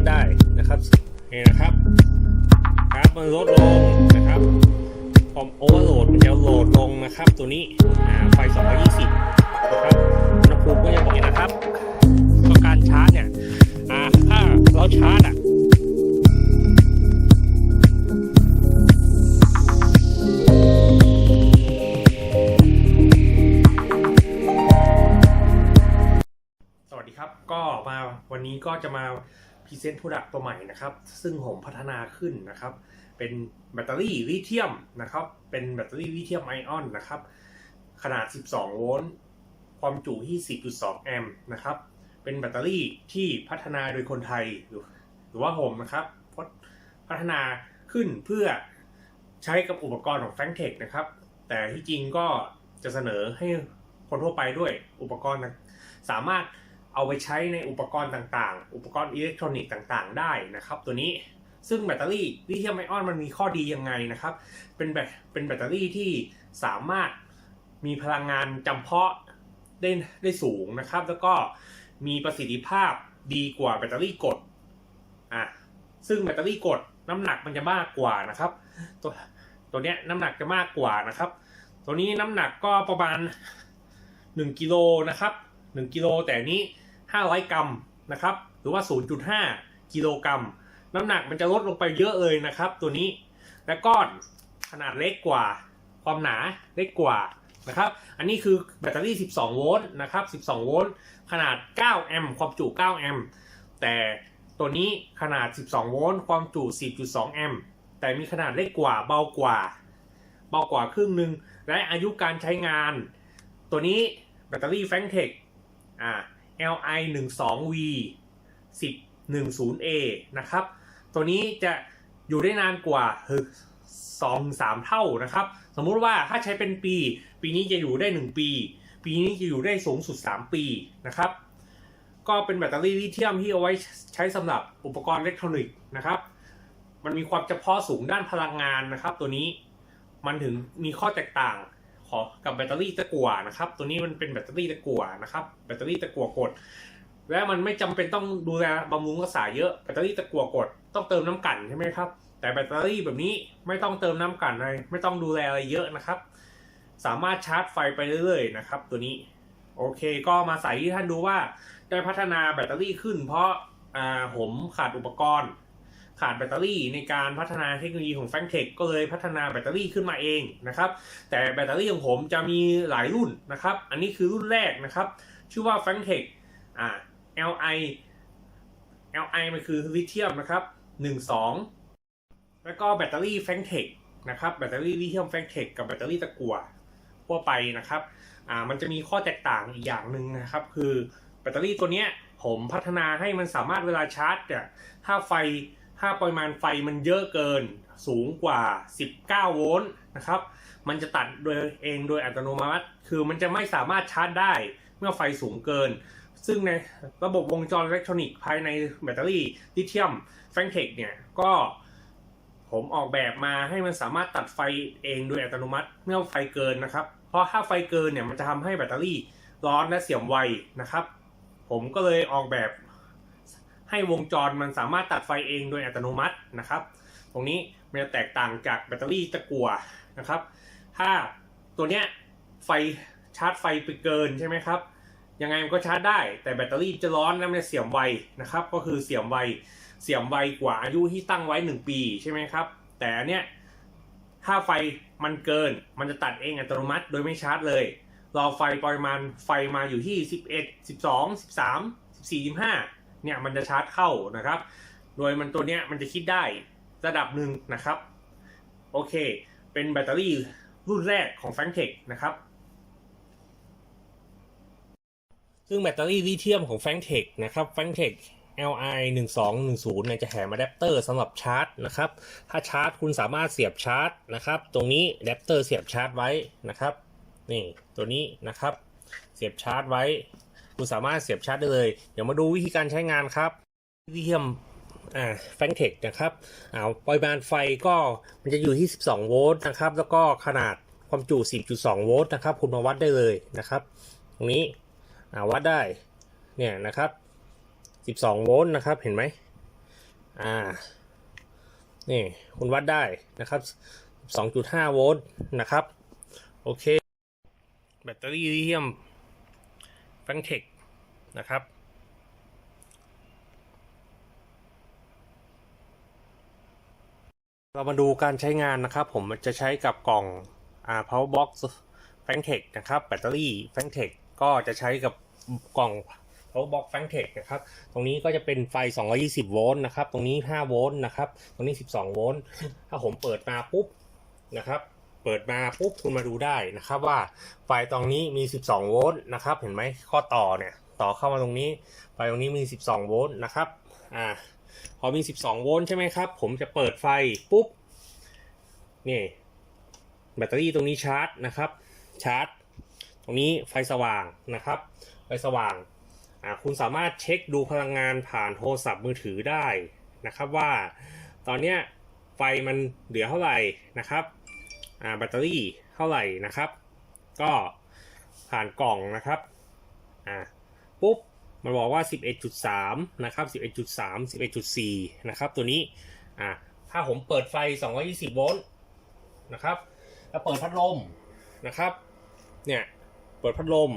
ดได้นะครับนี่นะครับครับมันลดลงนะครับพอโอเวอร์โหลดมันจะโหลดลงนะครับ ตัวนี้อ่าไฟ 220 นะครับอุณหภูมิก็จะบอกนะครับก็การชาร์จเนี่ยถ้าเราชาร์จอะสวัสดีครับก็มาวันนี้ก็จะมา พรีเซนต์ Product ตัวใหม่นะครับ ซึ่งผมพัฒนาขึ้นนะครับ เป็นแบตเตอรี่ลิเธียมนะครับ เป็นแบตเตอรี่ลิเธียมไอออนนะครับ ขนาด 12 โวลต์ ความจุที่4.2 แอมป์นะครับ เป็นแบตเตอรี่ที่พัฒนาโดยคนไทย หรือว่าผมนะครับ พัฒนาขึ้นเพื่อใช้กับอุปกรณ์ของ f a n g t e c h นะครับ แต่ที่จริงก็จะเสนอให้คนทั่วไปด้วยอุปกรณ์นะสามารถ เอาไปใช้ในอุปกรณ์ต่างๆ อุปกรณ์อิเล็กทรอนิกส์ต่างๆ ได้นะครับ ตัวนี้ซึ่งแบตเตอรี่ลิเธียมไอออนมันมีข้อดียังไงนะครับ เป็นแบตเป็นแบตเตอรี่ที่สามารถมีพลังงานจำเพาะได้ได้สูงนะครับ แล้วก็มีประสิทธิภาพดีกว่าแบตเตอรี่กดอะซึ่งแบตเตอรี่กดน้ำหนักมันจะมากกว่านะครับ ตัวตัวเนี้ยน้ำหนักจะมากกว่านะครับ ตัวนี้น้ำหนักก็ประมาณ 1กิโลนะครับ1กิโลแต่นี้ 500 กรัมนะครับ หรือว่า 0.5 กิโลกรัม น้ำหนักมันจะลดลงไปเยอะเลยนะครับ ตัวนี้ และก้อนขนาดเล็กกว่า ความหนาเล็กกว่านะครับ อันนี้คือแบตเตอรี่ 12 โวลต์นะครับ 12 โวลต์ ขนาด 9 แอมป์ ความจุ 9 แอมป์ แต่ตัวนี้ขนาด 12 โวลต์ ความจุ 10.2 แอมป์ แต่มีขนาดเล็กกว่า เบากว่า เบากว่าครึ่งหนึ่ง และอายุการใช้งาน ตัวนี้แบตเตอรี่แฟงเทคอ่า Li 1 2 V 10 10 A นะครับ ตัวนี้จะอยู่ได้นานกว่าสองสามเท่านะครับ สมมุติว่าถ้าใช้เป็นปี ปีนี้จะอยู่ได้ 1 ปี ปีนี้จะอยู่ได้สูงสุด 3 ปีนะครับ ก็เป็นแบตเตอรี่ลิเธียมที่เอาไว้ใช้สำหรับอุปกรณ์อิเล็กทรอนิกส์นะครับ มันมีความเฉพาะสูงด้านพลังงานนะครับ ตัวนี้มันถึงมีข้อแตกต่าง ขอกับแบตเตอรี่ตะกั่วนะครับ ตัวนี้มันเป็นแบตเตอรี่ตะกั่วนะครับ แบตเตอรี่ตะกั่วกด และมันไม่จำเป็นต้องดูแลบำรุงรักษาเยอะ แบตเตอรี่ตะกั่วกดต้องเติมน้ำกันใช่ไหมครับ แต่แบตเตอรี่แบบนี้ไม่ต้องเติมน้ำกันอะไรไม่ต้องดูแลอะไรเยอะนะครับ สามารถชาร์จไฟไปเรื่อยๆนะครับ ตัวนี้ โอเค ก็มาใส่ที่ท่านดูว่าได้พัฒนาแบตเตอรี่ขึ้น เพราะอ่าผมขาดอุปกรณ์ ขาดแบตเตอรี่ในการพัฒนาเทคโนโลยีของ f a n g t e c h ก็เลยพัฒนาแบตเตอรี่ขึ้นมาเองนะครับแต่แบตเตอรี่ของผมจะมีหลายรุ่นนะครับ อันนี้คือรุ่นแรกนะครับ ชื่อว่า f a n g t e c h อ่า Li Li มันคือลิเธียมนะครับ12 แล้วก็แบตเตอรี่ f a n g t e c h นะครับแบตเตอรี่ลิเธียม f a n g t e c h กับแบตเตอรี่ตะกั่วทั่วไปนะครับอ่ามันจะมีข้อแตกต่างอีกอย่างหนึ่งนะครับ คือแบตเตอรี่ตัวเนี้ยผมพัฒนาให้มันสามารถเวลาชาร์จเนี่ยถ้าไฟ ถ้าปริมาณไฟมันเยอะเกินสูงกว่า 19 โวลต์นะครับ มันจะตัดโดยเองโดยอัตโนมัติ คือมันจะไม่สามารถชาร์จได้เมื่อไฟสูงเกิน ซึ่งในระบบวงจรอิเล็กทรอนิกส์ภายในแบตเตอรี่ลิเธียมแฟงเทคเนี่ยก็ผมออกแบบมาให้มันสามารถตัดไฟเองโดยอัตโนมัติเมื่อไฟเกินนะครับ เพราะถ้าไฟเกินเนี่ยมันจะทำให้แบตเตอรี่ร้อนและเสื่อมไวนะครับ ผมก็เลยออกแบบ ให้วงจรมันสามารถตัดไฟเองโดยอัตโนมัตินะครับ ตรงนี้มันจะแตกต่างจากแบตเตอรี่ตะกั่วนะครับ ถ้าตัวเนี้ยไฟชาร์จไฟไปเกินใช่ไหมครับยังไงมันก็ชาร์จได้ แต่แบตเตอรี่จะร้อนและมันจะเสื่อมไวนะครับ ก็คือเสื่อมไวเสื่อมไวกว่าอายุที่ตั้งไว้ 1 ปีใช่ไหมครับ แต่เนี้ยถ้าไฟมันเกิน มันจะตัดเองอัตโนมัติโดยไม่ชาร์จเลย รอไฟปริมาณไฟมาอยู่ที่ 11 12 13 14 15 เนี่ยมันจะชาร์จเข้านะครับ โดยมันตัวเนี้ยมันจะคิดได้ระดับหนึ่งนะครับ โอเค เป็นแบตเตอรี่รุ่นแรกของ f a n g t e c h นะครับ ซึ่งแบตเตอรี่ลิเธียมของ f a n g t e c h นะครับ f a n g t e c h Li 1210เนี่ยจะแถมอะแดปเตอร์สำหรับชาร์จนะครับ ถ้าชาร์จคุณสามารถเสียบชาร์จนะครับ ตรงนี้อะแดปเตอร์เสียบชาร์จไว้นะครับ นี่ตัวนี้นะครับ เสียบชาร์จไว้ คุณสามารถเสียบชาร์จได้เลย เดี๋ยวมาดูวิธีการใช้งานครับลิเธียมอ่าแฟงเทคนะครับอ่าปริมาณไฟก็มันจะอยู่ที่ 12 โวลต์นะครับ แล้วก็ขนาดความจุ 10.2 โวลต์นะครับ คุณมาวัดได้เลยนะครับ ตรงนี้อ่าวัดได้เนี่ยนะครับ 12 โวลต์นะครับ เห็นไหมอ่า นี่คุณวัดได้นะครับ 2.5 โวลต์นะครับ โอเค แบตเตอรี่ลิเธียมแฟงเทค นะครับ เรามาดูการใช้งานนะครับ ผมจะใช้กับกล่องอ่า power box f a n t e c h นะครับแบตเตอรี่ f a n t e c h ก็จะใช้กับกล่อง power box f a n t e c h นะครับ ตรงนี้ก็จะเป็นไฟ 220 โวลต์นะครับ ตรงนี้ 5 โวลต์นะครับ ตรงนี้ 12 โวลต์ ถ้าผมเปิดมาปุ๊บนะครับเปิดมาปุ๊บคุณมาดูได้นะครับว่าไฟตรงนี้มี 12 โวลต์นะครับ เห็นไหมข้อต่อเนี่ย ต่อเข้ามาตรงนี้ไฟตรงนี้มี 12 โวลต์นะครับ อ่า พอมี 12 โวลต์ใช่ไหมครับ ผมจะเปิดไฟปุ๊บ นี่แบตเตอรี่ตรงนี้ชาร์จนะครับ ชาร์จ ตรงนี้ไฟสว่างนะครับ ไฟสว่าง อ่า คุณสามารถเช็คดูพลังงานผ่านโทรศัพท์มือถือได้นะครับว่าตอนเนี้ยไฟมันเหลือเท่าไหร่นะครับ อ่าแบตเตอรี่เท่าไหร่นะครับ ก็ผ่านกล่องนะครับ อ่า ปุ๊บมันบอกว่า 11.3 นะครับ 11.3 11.4 นะครับ ตัวนี้ อ่า ถ้าผมเปิดไฟ 220 โวลต์ นะครับ แล้วเปิดพัดลม นะครับ เนี่ย เปิดพัดลม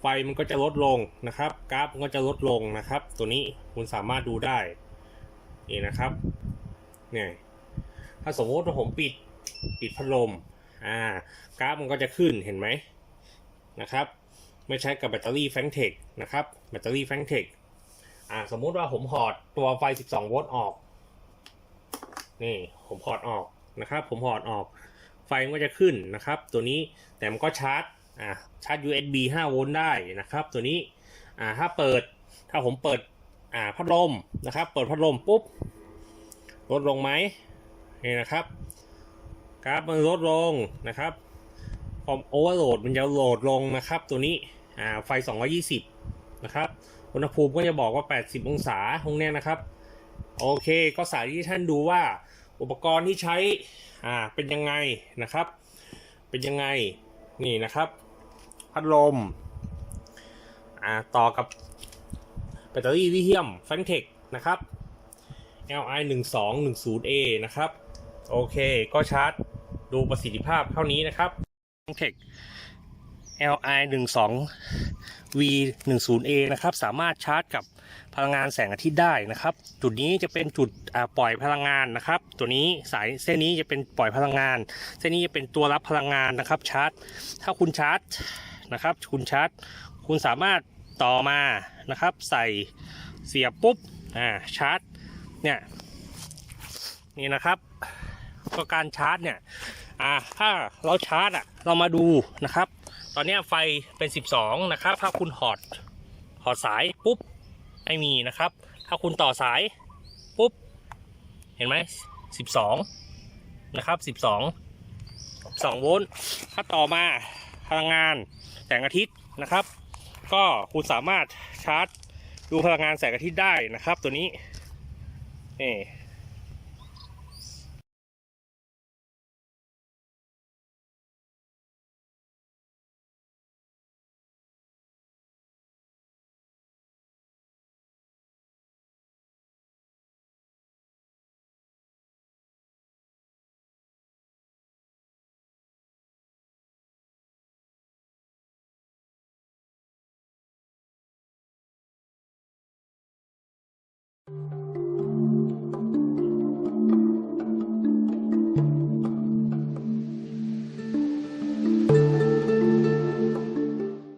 ไฟมันก็จะลดลงนะครับ กราฟมันก็จะลดลงนะครับ ตัวนี้คุณสามารถดูได้ นี่นะครับ เนี่ย ถ้าสมมติว่าผมปิด ปิดพัดลม อ่า กราฟมันก็จะขึ้น เห็นไหมนะครับ ไม่ใช้กับแบตเตอรี่แฟงเทคนะครับแบตเตอรี่แฟงเทคอ่าสมมุติว่าผมหอดตัวไฟ 12 โวลต์ออก นี่ผมพอร์ตออกนะครับ ผมพอร์ตออก ไฟมันก็จะขึ้นนะครับ ตัวนี้แต่มันก็ชาร์จอ่าชาร์จ USB 5 โวลต์ได้นะครับ ตัวนี้อ่าถ้าเปิดถ้าผมเปิดอ่าพัดลมนะครับ เปิดพัดลมปุ๊บลดลงไหมนี่นะครับ กราฟมันลดลงนะครับความโอเวอร์โหลดมันจะโหลดลงนะครับ ตัวนี้ อ่าไฟ 220 นะครับอุณหภูมิก็จะบอกว่า 80 องศาตรงเนี้ยนะครับ โอเคก็สาธิตให้ท่านดูว่าอุปกรณ์ที่ใช้อ่าเป็นยังไงนะครับ เป็นยังไงนี่นะครับพัดลมอ่าต่อกับแบตเตอรี่ลิเธียมแฟงเทคนะครับ Li 1 2 1 0 A นะครับ โอเค ก็ชาร์จดูประสิทธิภาพเท่านี้นะครับแฟงเทค Li 1 2 V 1 0 A นะครับ สามารถชาร์จกับพลังงานแสงอาทิตย์ได้นะครับ จุดนี้จะเป็นจุดปล่อยพลังงานนะครับ ตัวนี้สายเส้นนี้จะเป็นปล่อยพลังงาน เส้นนี้จะเป็นตัวรับพลังงานนะครับ ชาร์จ ถ้าคุณชาร์จนะครับ คุณชาร์จ คุณสามารถต่อมานะครับ ใส่เสียบปุ๊บอ่าชาร์จเนี่ยนี่นะครับก็การชาร์จเนี่ยอ่าถ้าเราชาร์จอะเรามาดูนะครับ อนนี้ไฟเป็น 12 นะครับ ถ้าคุณหอดหอดสายปุ๊บไม่มีนะครับ ถ้าคุณต่อสายปุ๊บ เห็นไหม 12 นะครับ 12 2โวลต์ถ้าต่อมาพลังงานแสงอาทิตย์นะครับ ก็คุณสามารถชาร์จดูพลังงานแสงอาทิตย์ได้นะครับ ตัวนี้นี่ you